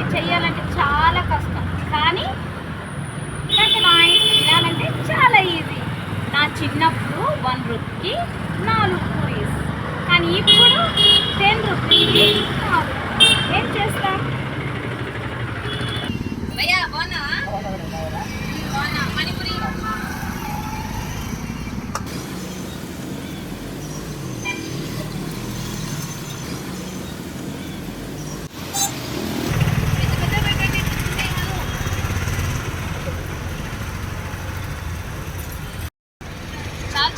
పానీపూరి చేయాలంటే చాలా కష్టం. కానీ నాకు నా తినాలంటే చాలా ఈజీ నా చిన్నప్పుడు వన్ రూపీకి నాలుగు పూరీస్ కానీ ఇప్పుడు టెన్ రూపీకి నాలుగు ఏం చేస్తాను చాలు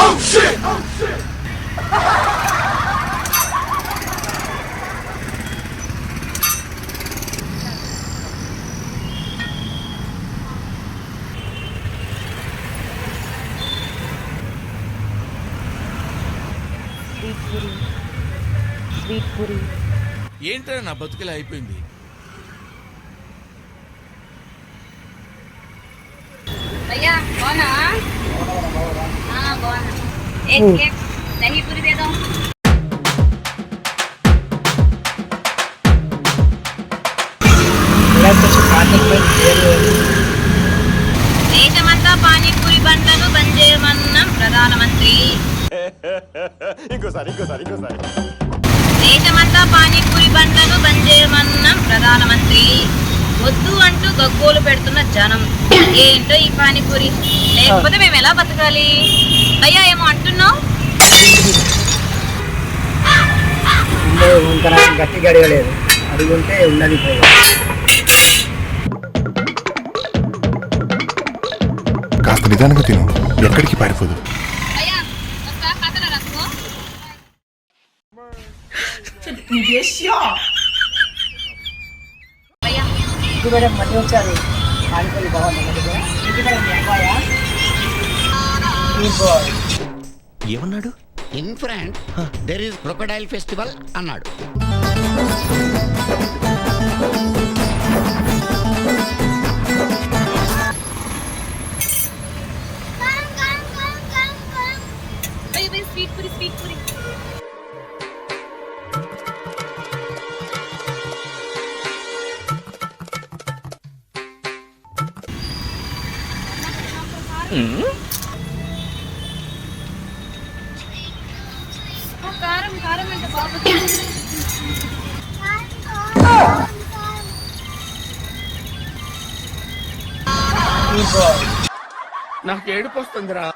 Oh shit! Oh shit! Sweet నా బతుకులా అయిపోయింది అయ్యా బాగున్నా एक एक दही पूरी दे दो దేశమంతా పానీపూరి బండ్లను బంద్ చేయమన్న ప్రధానమంత్రి ఇంకోసారి ఇంకోసారి ఇంకోసారి దేశమంతా పానీపూరి బండ్లను బంద్ చేయమన్న ప్రధానమంత్రి వద్దు అంటూ గగ్గోలు పెడుతున్న జనం ఏంటో ఈ పానీపూరి లేకపోతే మేము ఎలా బతకాలి అయ్యా ఏమో అంటున్నావు? ఇంకా నాకు గట్టిగా అడగలేదు అడుగుంటే ఉన్నది కాస్త నిదానంగా తిను. ఎక్కడికి పారిపోదు. మేడం మళ్ళీ వచ్చారు. ఆడుకొని బాగుంది ఏమన్నాడు? In front there is crocodile festival అన్నాడు. అయ్యో భయ్యా స్వీట్ పూరి స్వీట్ పూరి ఓ, నాకు ఏడుపు వస్తుందిరా.